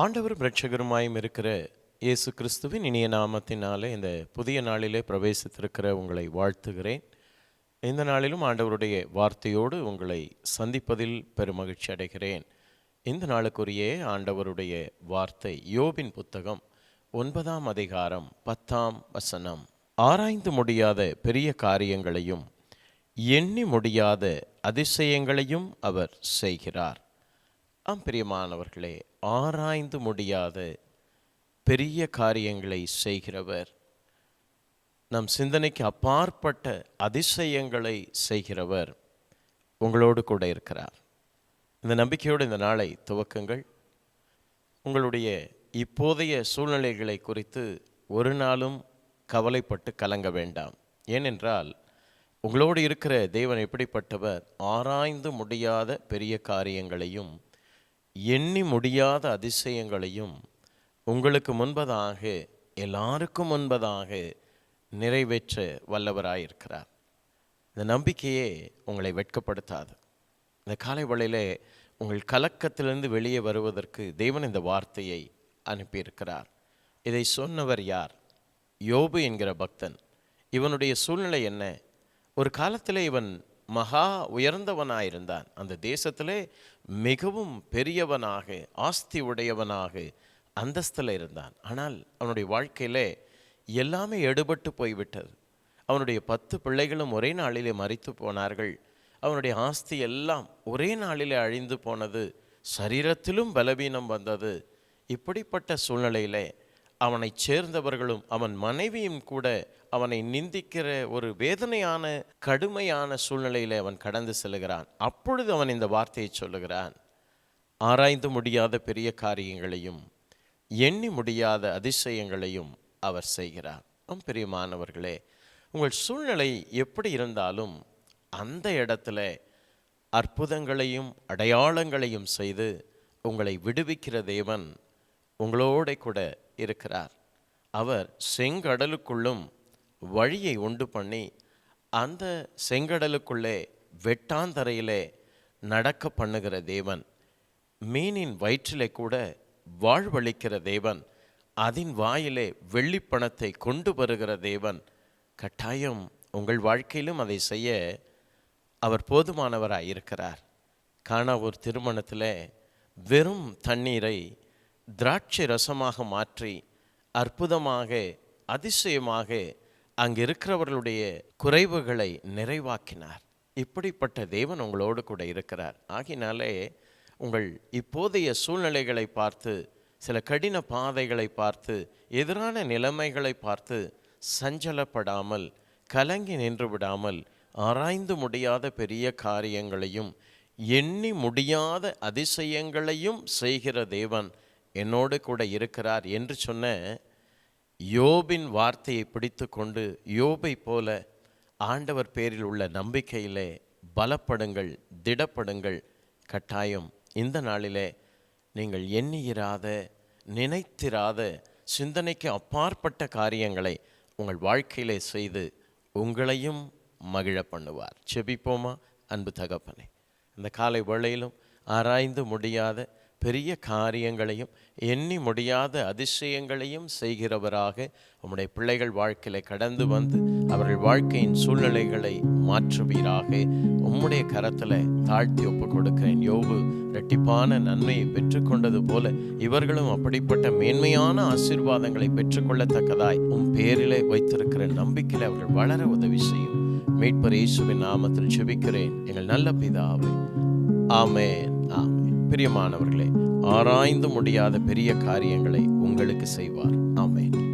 ஆண்டவரும் ரட்சகருமாயும் இருக்கிற இயேசு கிறிஸ்துவின் இனிய நாமத்தினாலே இந்த புதிய நாளிலே பிரவேசித்திருக்கிற உங்களை வாழ்த்துகிறேன். இந்த நாளிலும் ஆண்டவருடைய வார்த்தையோடு உங்களை சந்திப்பதில் பெருமகிழ்ச்சி அடைகிறேன். இந்த நாளுக்குரிய ஆண்டவருடைய வார்த்தை யோபின் புத்தகம் ஒன்பதாம் அதிகாரம் பத்தாம் வசனம். ஆராய்ந்து முடியாத பெரிய காரியங்களையும் எண்ணி முடியாத அதிசயங்களையும் அவர் செய்கிறார். ஆம் பிரியமானவர்களே ஆராய்ந்து முடியாத பெரிய காரியங்களை செய்கிறவர். நம் சிந்தனைக்கு அப்பாற்பட்ட அதிசயங்களை செய்கிறவர் உங்களோடு கூட இருக்கிறார். இந்த நம்பிக்கையோடு இந்த நாளை துவக்குங்கள். உங்களுடைய இப்போதைய சூழ்நிலைகளை குறித்து ஒரு நாளும் கவலைப்பட்டு கலங்க வேண்டாம். ஏனென்றால் உங்களோடு இருக்கிற தேவன் எப்படிப்பட்டவர்? ஆராய்ந்து முடியாத பெரிய காரியங்களையும் எண்ணி முடியாத அதிசயங்களையும் உங்களுக்கு முன்பதாக எல்லாருக்கும் முன்பதாக நிறைவேற்ற வல்லவராயிருக்கிறார் இந்த நம்பிக்கையே உங்களை வெட்கப்படுத்தாது. இந்த காலை வேளையிலே உங்கள் கலக்கத்திலிருந்து வெளியே வருவதற்கு தேவன் இந்த வார்த்தையை அனுப்பியிருக்கிறார். இதை சொன்னவர் யார்? யோபு என்கிற பக்தன். இவனுடைய சூழ்நிலை என்ன? ஒரு காலத்திலே இவன் மகா உயர்ந்தவனாயிருந்தான். அந்த தேசத்திலே மிகவும் பெரியவனாக ஆஸ்தி உடையவனாக அந்தஸ்தில் இருந்தான். ஆனால் அவனுடைய வாழ்க்கையிலே எல்லாமே எடுபட்டு போய்விட்டது. அவனுடைய பத்து பிள்ளைகளும் ஒரே நாளிலே மறித்து போனார்கள். அவனுடைய ஆஸ்தி எல்லாம் ஒரே நாளிலே அழிந்து போனது. சரீரத்திலும் பலவீனம் வந்தது. இப்படிப்பட்ட சூழ்நிலையிலே அவனைச் சேர்ந்தவர்களும் அவன் மனைவியும் கூட அவனை நிந்திக்கிற ஒரு வேதனையான கடுமையான சூழ்நிலையில் அவன் கடந்து செல்கிறான். அப்பொழுது அவன் இந்த வார்த்தையை சொல்லுகிறான். ஆராய்ந்து முடியாத பெரிய காரியங்களையும் எண்ணி முடியாத அதிசயங்களையும் அவர் செய்கிறார். ஆம் பிரியமானவர்களே உங்கள் சூழ்நிலை எப்படி இருந்தாலும் அந்த இடத்துல அற்புதங்களையும் அடையாளங்களையும் செய்து உங்களை விடுவிக்கிற தேவன் உங்களோட கூட இருக்கிறார். அவர் செங்கடலுக்குள்ளும் வழியை உண்டு பண்ணி அந்த செங்கடலுக்குள்ளே வெட்டாந்தரையிலே நடக்க பண்ணுகிற தேவன் மீனின் வயிற்றிலே கூட வாழ்வளிக்கிற தேவன் அதன் வாயிலே வெள்ளிப்பணத்தை கொண்டு வருகிற தேவன். கட்டாயம் உங்கள் வாழ்க்கையிலும் அதை செய்ய அவர் போதுமானவராக இருக்கிறார் காணா ஒரு திருமணத்தில் வெறும் தண்ணீரை திராட்சை ரசமாக மாற்றி அற்புதமாக அதிசயமாக அங்கே இருக்கிறவர்களுடைய குறைவுகளை நிறைவாக்கினார். இப்படிப்பட்ட தேவன் உங்களோடு கூட இருக்கிறார். ஆகினாலே உங்கள் இப்போதைய சூழ்நிலைகளை பார்த்து சில கடின பாதைகளை பார்த்து எதிரான நிலைமைகளை பார்த்து சஞ்சலப்படாமல் கலங்கி நின்று விடாமல் ஆராய்ந்து முடியாத பெரிய காரியங்களையும் எண்ணி முடியாத அதிசயங்களையும் செய்கிற தேவன் என்னோடு கூட இருக்கிறார் என்று சொன்ன யோபின் வார்த்தையை பிடித்து கொண்டு யோபை போல ஆண்டவர் பேரில் உள்ள நம்பிக்கையிலே பலப்படுங்கள் திடப்படுங்கள். கட்டாயம் இந்த நாளிலே நீங்கள் எண்ணியிராத நினைத்திராத சிந்தனைக்கு அப்பாற்பட்ட காரியங்களை உங்கள் வாழ்க்கையிலே செய்து உங்களையும் மகிழ பண்ணுவார். செபிப்போமா? அன்பு தகப்பனே. இந்த காலை வேளையிலும் ஆராய்ந்து முடியாத பெரிய காரியங்களையும் எண்ணி முடியாத அதிசயங்களையும் செய்கிறவராக உம்முடைய பிள்ளைகள் வாழ்க்கையில கடந்து வந்து அவர்கள் வாழ்க்கையின் சூழ்நிலைகளை மாற்றுவீராக. உம்முடைய கரத்தில் தாழ்த்தி ஒப்பு கொடுக்கிறேன். யோபு இரட்டிப்பான நன்மையை பெற்றுக்கொண்டது போல இவர்களும் அப்படிப்பட்ட மேன்மையான ஆசீர்வாதங்களை பெற்றுக்கொள்ளத்தக்கதாய் உம் பேரிலே வைத்திருக்கிற நம்பிக்கையில் அவர்கள் வளர உதவி செய்யும். மீட்பர் இயேசுவின் நாமத்தில் செபிக்கிறேன். எங்கள் நல்ல பிதாவை. ஆமேன். ஆமென். பிரியமானவர்களே ஆராய்ந்து முடியாத பெரிய காரியங்களை உங்களுக்கு செய்வார். ஆமேன்.